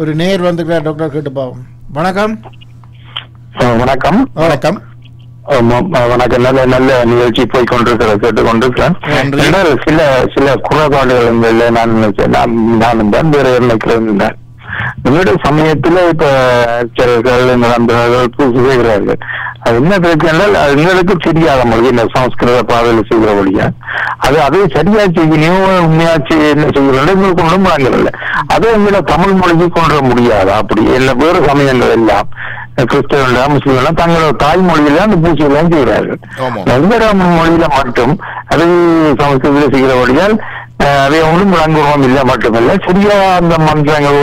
ஒரு நேர் வந்துக்கிறார் டாக்டர் கேட்டு பாவம் வணக்கம். வணக்கம். வணக்கம் வணக்கம். நல்ல நல்ல நிகழ்ச்சி போய் கொண்டிருக்கிற கேட்டு கொண்டிருக்கிறேன் நன்றி. ஆனால் சில சில குறைபாடுகள் இல்லை நான் நான் நானும் தான் வேற நினைக்கிறேன். என்னுடைய சமயத்துல இப்ப ஆக்டர்கள் நண்பர்கள் பூசி செய்கிறார்கள் அது என்ன பிரச்சனை அது எங்களுக்கு தெரியாத மொழி இந்த சமஸ்கிருத பாதையில் செய்கிறபடியா. அது அதை சரியா செய்யணும் உண்மையா என்ன செய்யணும் எங்களுக்கு ஒன்றும் வழங்கல அதை எங்களை தமிழ் மொழிக்கு கொண்டு வர முடியாது? அப்படி இல்லை வேறு சமயங்கள் எல்லாம். கிறிஸ்தவர்கள் முஸ்லீம் எல்லாம் தங்களோட தாய்மொழியில அந்த பூஜையெல்லாம் செய்கிறார்கள். எங்கட மொழியில மட்டும் அதை சமஸ்கிருதத்தில் செய்கிறபடியால் அஹ், அதை ஒன்றும் விளங்குவோம் இல்லை மட்டுமல்ல சரியா அந்த மந்திரங்கள்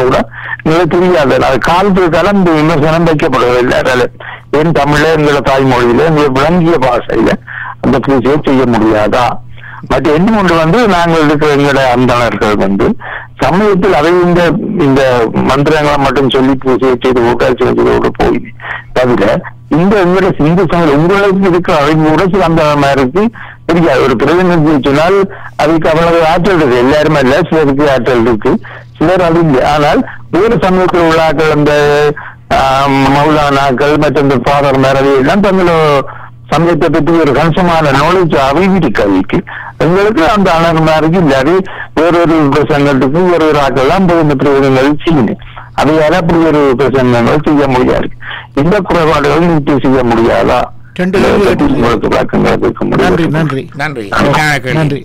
கூட எங்களுக்கு தெரியாது. அது காலத்துக்கால இந்த விமர்சனம் வைக்கப்படுவதில்லை ஏன் தமிழ்ல எங்களோட தாய்மொழியில எங்களுக்கு விளங்கிய பாஷையில அந்த பூஜையை செய்ய முடியாதா? பட் என்ன ஒன்று வந்து நாங்கள் இருக்கிற எங்களோட அந்தணர்கள் வந்து சமயத்தில் அதை இந்த இந்த மந்திரங்களை மட்டும் சொல்லி பூஜையை செய்து விட்டு செய்து போய் தவிர இந்த எங்களோட இந்து சமயம் உங்களுக்கு இருக்கிற அறிவு கூட சில அந்த மாதிரி தெரியாது ஒரு பிரதிநிதி சொன்னால் அதுக்கு அவ்வளவு ஆற்றல் இருக்கு. எல்லாருமே இல்ல சிலருக்கு ஆற்றல் இருக்கு. சிலர் அது இல்லை. ஆனால் வேறு சமயத்தில் உள்ளாக்கள் அந்த மௌலானாக்கள் மற்றும் ஃபாதர் மேரவி எல்லாம் தங்களோட சமயத்தை பற்றி ஒரு கணிசமான நாலேஜ் அறிவிட்டு கல்விக்கு எங்களுக்கு அந்த அணகுமாருக்கு இல்லாது வேறொரு பிரசங்கத்துக்கு ஒரு ஒரு போய் இந்த பிரயோகங்கள் செய்யணும் அதையால அப்படி ஒரு பிரசங்கங்கள் செய்ய முடியாது. இந்த குறைபாடுகள் நிறுத்தி செய்ய முடியாதா.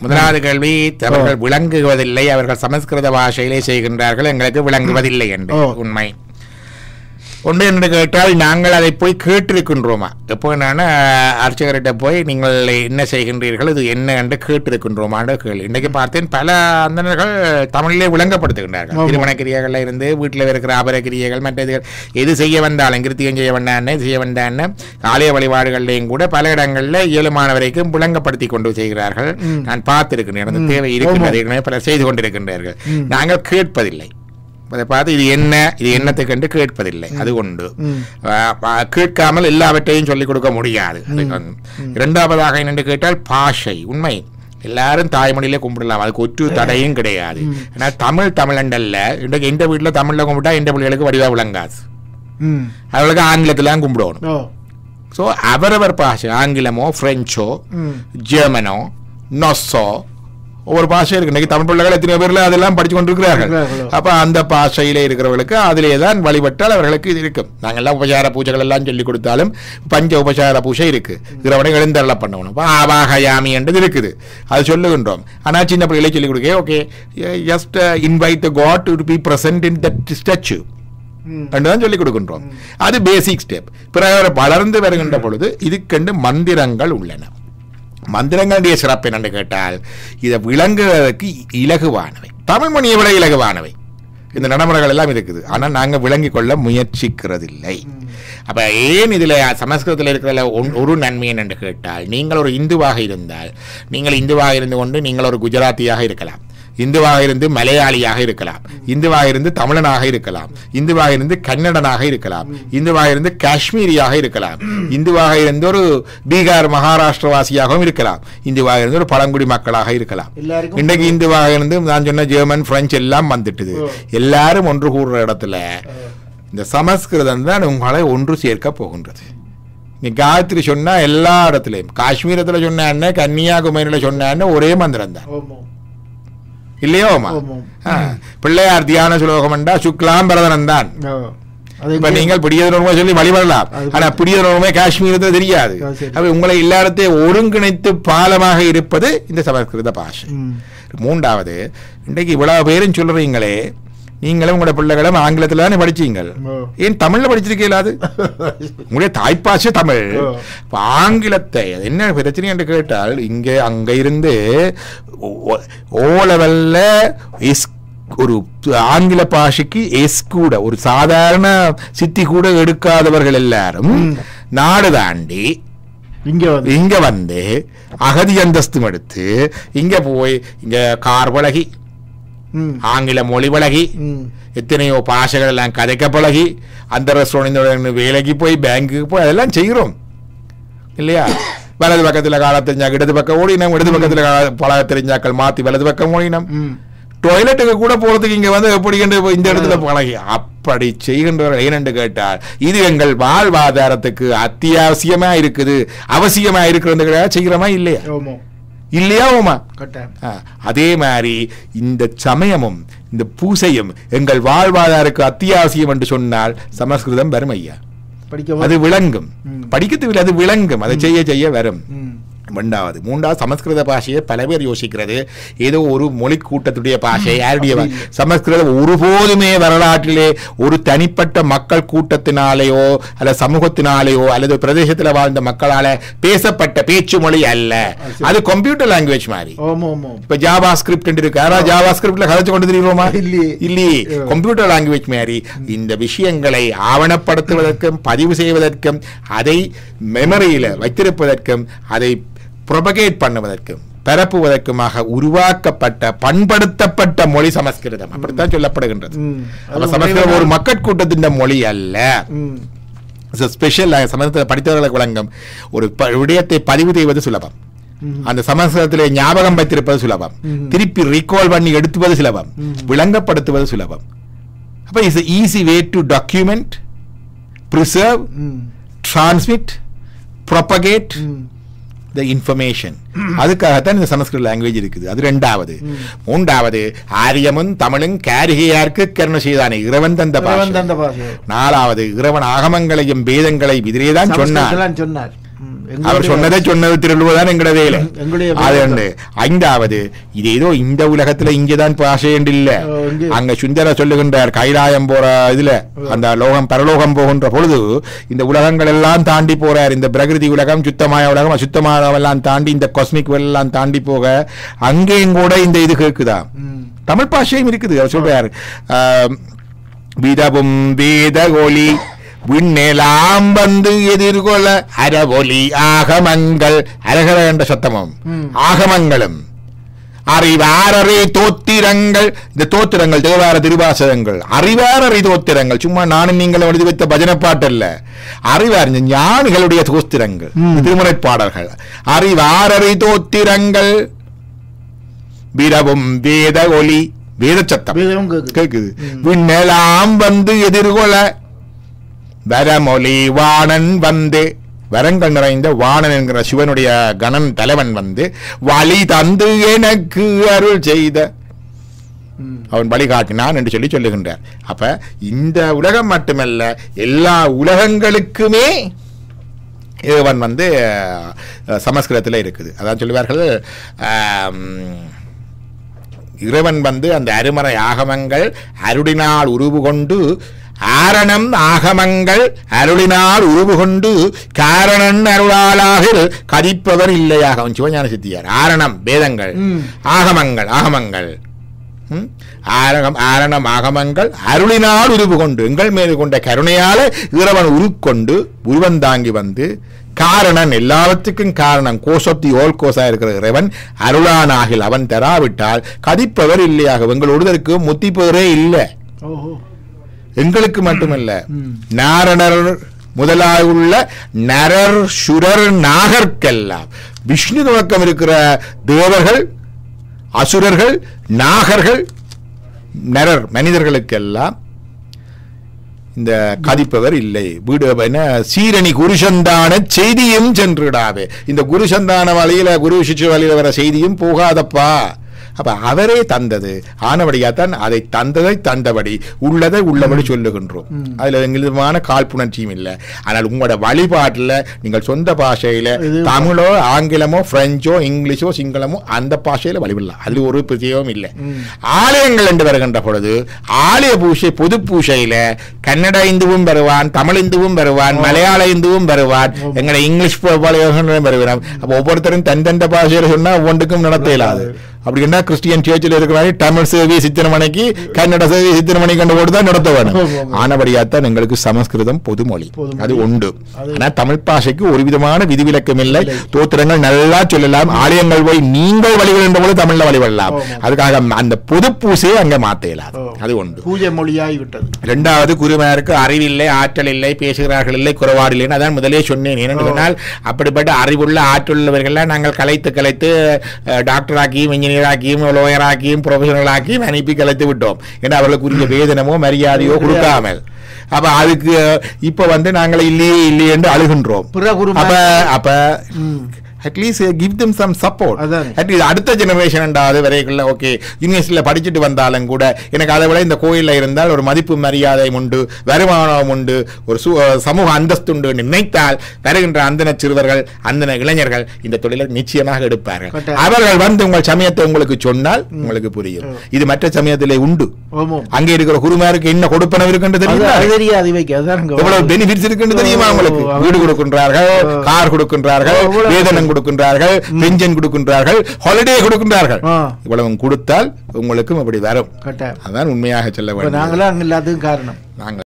முதலாவது கேள்வி அவர்கள் விளங்குவதில்லை அவர்கள் சமஸ்கிருத பாஷையிலே செய்கின்றார்கள் எங்களுக்கு விளங்குவதில்லை என்று. உண்மை. ஒன்று என்று கேட்டால் நாங்கள் அதை போய் கேட்டிருக்கின்றோமா? எப்போ நான் அர்ச்சகர்கிட்ட போய் நீங்கள் என்ன செய்கின்றீர்கள் இது என்ன என்று கேட்டிருக்கின்றோமான்னு கேள்வி. இன்றைக்கு பார்த்தேன் பல அந்தனர்கள் தமிழிலே விளங்கப்படுத்துகின்றார்கள். திருமண கிரியைகள்ல இருந்து வீட்டில் இருக்கிற ஆபர கிரியைகள் மற்ற இதுகள் எது செய்ய வந்தாலும் கிருத்தியம் செய்ய வந்தான்னு செய்ய வந்தான்னு ஆலய வழிபாடுகள்லையும் கூட பல இடங்களில் இயலுமான வரைக்கும் விளங்கப்படுத்தி கொண்டு செய்கிறார்கள். நான் பார்த்திருக்கிறேன் அந்த தேவை இருக்கின்றது பலர் செய்து கொண்டிருக்கின்றார்கள். நாங்கள் கேட்பதில்லை. அதை பார்த்து இது என்ன? இது என்னத்துக்கு என்று கேட்பதில்லை. அது பா- கேட்காமல் எல்லாவற்றையும் சொல்லிக் கொடுக்க முடியாது. இரண்டாவதாக என்னென்று கேட்டால் பாஷை. உண்மை. எல்லாரும் தாய்மொழியிலே கும்பிடலாம். அதுக்கு ஒற்று தடையும் கிடையாது. ஏன்னா தமிழ் தமிழண்டல்ல. இன்றைக்கு எந்த வீட்டில் தமிழில் கும்பிட்டா எந்த பிள்ளைகளுக்கு வடிவா விளங்காது. ம். அவர்களுக்கு ஆங்கிலத்திலாம் கும்பிடணும். ஸோ அவரவர் பாஷை ஆங்கிலமோ பிரெஞ்சோ ஜெர்மனோ நொஸ்ஸோ ஒவ்வொரு பாஷை இருக்கு. இன்னைக்கு தமிழ் பிள்ளைகள் எத்தனை பேர்ல அதெல்லாம் படிச்சு கொண்டிருக்கிறார்கள். அப்ப அந்த பாஷையிலே இருக்கிறவர்களுக்கு அதிலே தான் வழிபட்டால் அவர்களுக்கு இது இருக்கும். நாங்கெல்லாம் உபசார பூஜைகள் எல்லாம் சொல்லி கொடுத்தாலும் பஞ்ச உபசார பூஜை இருக்கு. இறைவனை எழுந்தருள பண்ணணும். அப்ப ஆவாகயாமி என்றது இருக்குது. அது சொல்லுகின்றோம். ஆனா சின்ன பிள்ளைகளை சொல்லி கொடுக்க okay just invite the god to be present in that statue hmm. தான் சொல்லிக் கொடுக்கின்றோம். அது பேசிக் ஸ்டெப் பிறகு வளர்ந்து வருகின்ற பொழுது இதுக்கெண்டு மந்திரங்கள் உள்ளன. மந்திரங்களுடைய சிறப்பு என்னென்று கேட்டால் இதை விளங்குவதற்கு இலகுவானவை. தமிழ் மொழியை விட இலகுவானவை. இந்த நடைமுறைகள் எல்லாம் இருக்குது. ஆனால் நாங்கள் விளங்கிக் கொள்ள முயற்சிக்கிறதில்லை. அப்போ ஏன் இதில் சமஸ்கிருதத்தில் இருக்கிற ஒன்- ஒரு நன்மை என்று கேட்டால் நீங்கள் ஒரு இந்துவாக இருந்தால் நீங்கள் இந்துவாக இருந்து கொண்டு நீங்கள் ஒரு குஜராத்தியாக இருக்கலாம். இந்துவாக இருந்து மலையாளியாக இருக்கலாம். இந்துவாக இருந்து தமிழனாக இருக்கலாம். இந்துவாக இருந்து கன்னடனாக இருக்கலாம். இந்துவாக இருந்து காஷ்மீரியாக இருக்கலாம். இந்துவாக இருந்து ஒரு பீகார் மகாராஷ்டிரவாசியாகவும் இருக்கலாம். இந்துவாக இருந்து ஒரு பழங்குடி மக்களாக இருக்கலாம். இன்றைக்கு இந்துவாக இருந்து நான் சொன்ன ஜெர்மன் பிரெஞ்சு எல்லாம் வந்துட்டுது. எல்லாரும் ஒன்று கூடுற இடத்துல இந்த சமஸ்கிருதம் தான் உங்களை ஒன்று சேர்க்க போகின்றது. நீ காயத்ரி சொன்னா எல்லா இடத்துலையும். காஷ்மீரத்தில் சொன்னான்னு கன்னியாகுமரியில் சொன்னான்னு ஒரே மந்திரம் தான் இல்லையோ பிள்ளையார் தியான சுலோகம்ண்டா சுக்லாம் பரதனம் தான் இப்ப நீங்கள் பிடியதனமே சொல்லி வழிபடலாம் ஆனா பிடியதனமே காஷ்மீரத்தில் தெரியாது அது சரி. அப்ப உங்களை எல்லாத்தையும் ஒருங்கிணைத்து பாலமாக இருப்பது இந்த சமஸ்கிருத பாஷை மூன்றாவது இன்றைக்கு இவ்வளவு பேரும் சொல்றீங்களே நீங்களும் உங்களோட பிள்ளைகளும் ஆங்கிலத்தில் தானே படிச்சீங்கள். ஓ. ஏன் தமிழ்ல படிச்சிருக்கீங்களா அது? உங்களுடைய தாய்ப்பாசை தமிழ். இப்ப ஆங்கிலத்தை என்ன பிரச்சனை என்று கேட்டால் இங்கே அங்க இருந்து ஓ- லெவல்ல எஸ் ஒரு ஆங்கில பாஷைக்கு எஸ் கூட ஒரு சாதாரண சித்தி கூட எடுக்காதவர்கள் எல்லாரும் நாடு தாண்டி இங்க வந்து. இங்க வந்து அகதி அந்தஸ்தும் எடுத்து இங்க போய் இங்க கார் பழகி ஆங்கில மொழி பழகி எத்தனையோ பாஷைகள் எல்லாம் கதைக்க பழகி அந்த ரெஸ்டாரண்ட் வேலைக்கு போய் பேங்க்குக்கு போய் அதெல்லாம் செய்கிறோம் இல்லையா வலது பக்கத்தில் கால தெரிஞ்சாக்க இடது பக்கம் ஓடினோம் இடது பக்கத்தில் கால- பழக தெரிஞ்சாக்கள் மாற்றி வலது பக்கம் ஓடினோம் டாய்லெட்டுக்கு கூட போறதுக்கு இங்க வந்து எப்படி இந்த இடத்துல பழகி அப்படி செய்கின்றவர்கள் ஏனென்று கேட்டால் இது எங்கள் வாழ்வாதாரத்துக்கு அத்தியாவசியமா இருக்குது அவசியமா இருக்கிறது செய்கிறோமா இல்லையா இல்லையா ஆ, அதே மாதிரி இந்த சமயமும் இந்த பூசையும் எங்கள் வாழ்வாதாருக்கு அத்தியாவசியம் என்று சொன்னால் சமஸ்கிருதம் வரும் ஐயா. படிக்க அது விளங்கும். ம். படிக்கிறதுல அது விளங்கும். அதை செய்ய செய்ய வரும். ரெண்டாவது மூன்றாவது சமஸ்கிருத பாஷையை பல பேர் யோசிக்கிறது. ஏதோ ஒரு மொழி கூட்டத்துடைய பாஷை யாருடைய சமஸ்கிருதம் ஒருபோதுமே வரலாற்றிலே ஒரு தனிப்பட்ட மக்கள் கூட்டத்தினாலேயோ அல்லது சமூகத்தினாலேயோ அல்லது பிரதேசத்தில் வாழ்ந்த மக்களால பேசப்பட்ட பேச்சு மொழி அல்ல. அது கம்ப்யூட்டர் லாங்குவேஜ் மாதிரி. இப்ப ஜாவா ஸ்கிரிப்ட் இருக்கு. யாராவது ஜாவா ஸ்கிரிப்ட்ல கதைச்சு கொண்டு தெரியுமா இல்லையே. இல்லையே கம்ப்யூட்டர் லாங்குவேஜ் மாதிரி. இந்த விஷயங்களை ஆவணப்படுத்துவதற்கும் பதிவு செய்வதற்கும் அதை மெமரியில வைத்திருப்பதற்கும் அதை ப்ரொபகேட் பண்ணுவதற்கும் பரப்புவதற்குமாக உருவாக்கப்பட்ட பண்படுத்தப்பட்ட மொழி சமஸ்கிருதம் அப்படித்தான் சொல்லப்படுகின்றது. அப்ப சமஸ்கிருதம் ஒரு மக்கட்கூட்டத்தின் மொழி அல்ல. ஸ்பெஷல் சமஸ்கிருத படித்தவர்களுக்கு வழங்கும் ஒரு விடயத்தை பதிவு செய்வது சுலபம். அந்த சமஸ்கிருதத்திலே ஞாபகம் வைத்திருப்பது சுலபம். திருப்பி ரீகால் பண்ணி எடுத்துவது சுலபம். விளங்கப்படுத்துவது சுலபம் அப்ப is easy way to document preserve. Transmit propagate. The information அதுக்காகத்தான் இந்த சமஸ்கிருத லாங்குவேஜ் இருக்குது. அது ரெண்டாவது. மூன்றாவது ஆரியமும் தமிழும் காரிகையார்க்கு கருணை செய்தானே. இறைவன் தந்த நாலாவது இறைவன் ஆகமங்களையும் வேதங்களை சொன்னார். சமஸ்கிருதத்திலாம் சொன்னார். ம். அவர் சொன்னதை சொன்னது திருள்ளுவதான் எங்கட வேலை. அது ஐந்தாவது இது ஏதோ இந்த உலகத்துல இங்கதான் பாஷை என்று இல்ல. அங்க சுந்தர சொல்லுகின்றார் கைலாயம் போற இதுல அந்த லோகம் பரலோகம் போகின்ற பொழுது இந்த உலகங்கள் எல்லாம் தாண்டி போறார். இந்த பிரகிருதி உலகம் சுத்தമായ உலகம் அசுத்தமான எல்லாம் தாண்டி இந்த காஸ்மிக் எல்லாம் தாண்டி போக அங்கேயும் கூட இந்த இது கேக்குதா. தமிழ் பாஷையும் இருக்குது அவர் சொல்றார். ஆம், விதவும் வேத ஒலி விண்ணெலாம் வந்து எதிர்கொள்ள அரவொலி ஆகமங்கள். அரகர என்ற சத்தமும். ஆகமங்களும். அறிவாரறி தோத்திரங்கள். இந்த தோத்திரங்கள் தேவார திருவாசகங்கள். அறிவாரறி தோத்திரங்கள். சும்மா நானும் நீங்களும் எழுதி வைத்த பஜனை பாட்டு அல்ல அறிவார் இந்த ஞானிகளுடைய தோத்திரங்கள். திருமுறை பாடல்கள். அறிவாரறி தோத்திரங்கள். விரவும் வேத ஒலி. வேத சத்தம் ம். விண்ணெல்லாம் வந்து எதிர்கொள்ள வரமொழி வாணன் வந்து வரங்கள் நிறைந்த வாணன் என்கிற சிவனுடைய கணன் தலைவன் வந்து வழி தந்து எனக்கு அருள் செய்த. அவன் வழிகாட்டினான் என்று சொல்லி சொல்லுகின்றார். அப்ப இந்த உலகம் மட்டுமல்ல எல்லா உலகங்களுக்குமே இவன் வந்து சமஸ்கிருதத்தில் இருக்குது. அதான் சொல்லுவார்கள் இறைவன் வந்து அந்த அருமறை ஆகமங்கள் அருடினால் உருவு கொண்டு ஆரணம் ஆகமங்கள் அருளினால் உருவு கொண்டு காரணன் அருளாளாகில் கதிப்பவர் இல்லையாக. அவன் சிவஞான சித்தியார் ஆரணம் வேதங்கள். ஆகமங்கள் ஆகமங்கள்? ஆரகம் ஆரணம் ஆகமங்கள் அருளினால் உருவு கொண்டு எங்கள் மேல் கொண்ட கருணையால இறைவன் உருக்கொண்டு உருவந்தாங்கி வந்து காரணன் எல்லாவற்றுக்கும் காரணம். கோசத்தி ஓல் கோசா இருக்கிற இறைவன் அருளானாகில் அவன் தராவிட்டால் கதிப்பவர் இல்லையாக. எங்கள் ஒருதற்கு முத்திப்பவரே இல்லை. ஓஹோ. எங்களுக்கு மட்டுமல்ல. நாரணர் முதலாயுள்ள நரர் சுரர் நாகர்க்கெல்லாம். விஷ்ணு துவக்கம் இருக்கிற தேவர்கள் அசுரர்கள் நாகர்கள் நரர் மனிதர்களுக்கெல்லாம் இந்த கதிப்பவர் இல்லை. வீடு என்ன சீரணி குருசந்தான செய்தியும் சென்றுடாவே இந்த குருசந்தான வழியில குரு சிஷ்ய வழியில வர செய்தியும் போகாதப்பா. அப்ப அவரே தந்தது. ஆனபடியாத்தான் அதை தந்ததை தந்தபடி உள்ளதை உள்ளபடி சொல்லுகின்றோம். அதுல எங்களுமான காழ்ப்புணர்ச்சியும் இல்லை. ஆனால் உங்களோட வழிபாட்டில் நீங்கள் சொந்த பாஷையில தமிழோ ஆங்கிலமோ பிரெஞ்சோ இங்கிலீஷோ சிங்களமோ அந்த பாஷையில வழிபடலாம் அது ஒரு பிரச்சனையும் இல்லை. ஆலயங்கள் என்று வருகின்ற பொழுது ஆலய பூஷை பொது பூஷையில கன்னட இந்துவும் வருவான் தமிழ் இந்துவும் வருவான் மலையாள இந்துவும் வருவான். எங்களை இங்கிலீஷ் வருவான் அப்ப ஒவ்வொருத்தரும் தன் தந்த பாஷையில சொன்னா ஒன்றுக்கும் நடத்த இயலாது அப்படி என்ன கிறிஸ்டியன் சேர்ச்சில் இருக்கிறாங்க தமிழ் சேவை சித்திர மணிக்கு கன்னட சேவை சித்திர மணி கண்டு போட்டு தான் நடத்த வேணும். ஆனபடியாத்தான் எங்களுக்கு சமஸ்கிருதம் பொதுமொழி. அது உண்டு. அது- ஆனா தமிழ் பாஷைக்கு ஒரு விதமான விதிவிலக்கம் இல்லை. தோத்திரங்கள் நல்லா சொல்லலாம். ஆலயங்கள் போய் நீங்கள் வழிபடுகின்ற போது தமிழ்ல வழிபடலாம். அதுக்காக அந்த பொது பூசையை அங்க ஓ. அது உண்டு. பூஜை மொழியாகி விட்டது. இரண்டாவது குருமாருக்கு அறிவில்லை ஆற்றல் இல்லை பேசுகிறார்கள் இல்லை குறைபாடு இல்லைன்னு அதான் முதலே சொன்னேன். ஏனென்று சொன்னால் அப்படிப்பட்ட அறிவுள்ள ஆற்றலுள்ளவர்கள்லாம் நாங்கள் கலைத்து கலைத்து அஹ், டாக்டர் ஆக்கியும் இன்ஜினியர் இன்ஜினியராக்கியும் லோயராக்கியும் ப்ரொஃபஷனலாக்கியும் அனுப்பி கலைத்து விட்டோம் ஏன்னா அவர்களுக்குரிய வேதனமோ மரியாதையோ கொடுக்காமல் அப்ப அதுக்கு இப்ப வந்து நாங்கள் இல்லையே இல்லையே என்று அழுகின்றோம் அப்ப அப்ப at least give them some support. At least அடுத்த ஜெனரேஷன் என்றாவது வரைக்குள்ள ஓகே யூனிவர்சிட்டியில் படிச்சுட்டு வந்தாலும் கூட எனக்கு அதை விட இந்த கோயிலில் இருந்தால் ஒரு மதிப்பு மரியாதை உண்டு வருமானம் உண்டு ஒரு சு சமூக அந்தஸ்து உண்டு நினைத்தால் வருகின்ற அந்தன சிறுவர்கள் அந்தன இளைஞர்கள் இந்த தொழிலை நிச்சயமாக எடுப்பார்கள். அவர்கள் வந்து உங்கள் சமயத்தை உங்களுக்கு சொன்னால் உங்களுக்கு புரியும் இது மற்ற சமயத்திலே உண்டு அங்கே இருக்கிற குருமாருக்கு என்ன கொடுப்பனவு இருக்குன்னு அது தெரியுமா அது எவ்வளவு. பெனிஃபிட்ஸ் இருக்குன்னு தெரியுமா உங்களுக்கு வீடு கொடுக்கின்றார்கள். கார் கொடுக்கின்றார்கள். வேதனம் கொடுக்கின்றார்கள் பென்ஷன் கொடுக்கின்றார்கள் ஹாலிடே கொடுக்கின்றார்கள். இவ்வளவு கொடுத்தால் உங்களுக்கும் அப்படி வரும். அதான் உண்மையாக சொல்ல வேண்டும் நாங்களாம் அங்க காரணம். நாங்கள்